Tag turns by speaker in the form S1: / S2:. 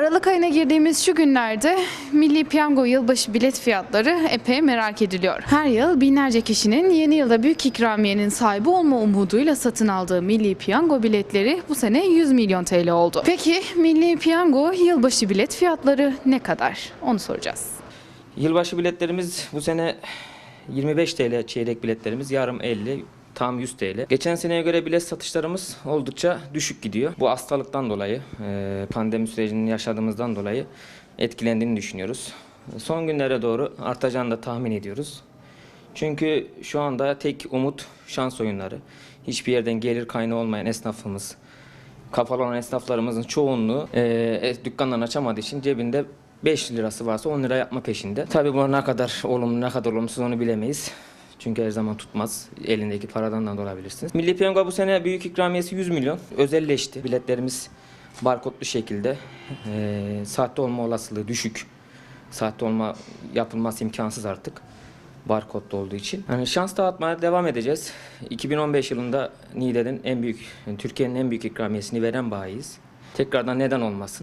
S1: Aralık ayına girdiğimiz şu günlerde Milli Piyango yılbaşı bilet fiyatları epey merak ediliyor. Her yıl binlerce kişinin yeni yılda büyük ikramiyenin sahibi olma umuduyla satın aldığı Milli Piyango biletleri bu sene 100 milyon TL oldu. Peki Milli Piyango yılbaşı bilet fiyatları ne kadar? Onu soracağız.
S2: Yılbaşı biletlerimiz bu sene 25 TL çeyrek biletlerimiz, yarım 50, tam 100 TL. Geçen seneye göre bilet satışlarımız oldukça düşük gidiyor. Bu hastalıktan dolayı, e, pandemi sürecini yaşadığımızdan dolayı etkilendiğini düşünüyoruz. Son günlere doğru artacağını da tahmin ediyoruz. Çünkü şu anda tek umut şans oyunları. Hiçbir yerden gelir kaynağı olmayan esnafımız, kapalı olan esnaflarımızın çoğunluğu e, e, dükkanlarını açamadığı için cebinde 5 lirası varsa 10 lira yapma peşinde. Tabii bu ne kadar olumlu ne kadar olumsuz onu bilemeyiz. Çünkü her zaman tutmaz. Elindeki paradan da olabilirsiniz. Milli Piyango bu sene büyük ikramiyesi 100 milyon. Özelleşti. Biletlerimiz barkodlu şekilde. E, sahte olma olasılığı düşük. Sahte olma yapılması imkansız artık barkodlu olduğu için. Yani şans dağıtmaya devam edeceğiz. 2015 yılında Niğde'nin en büyük, Türkiye'nin en büyük ikramiyesini veren bayiyiz. Tekrardan neden olmasın?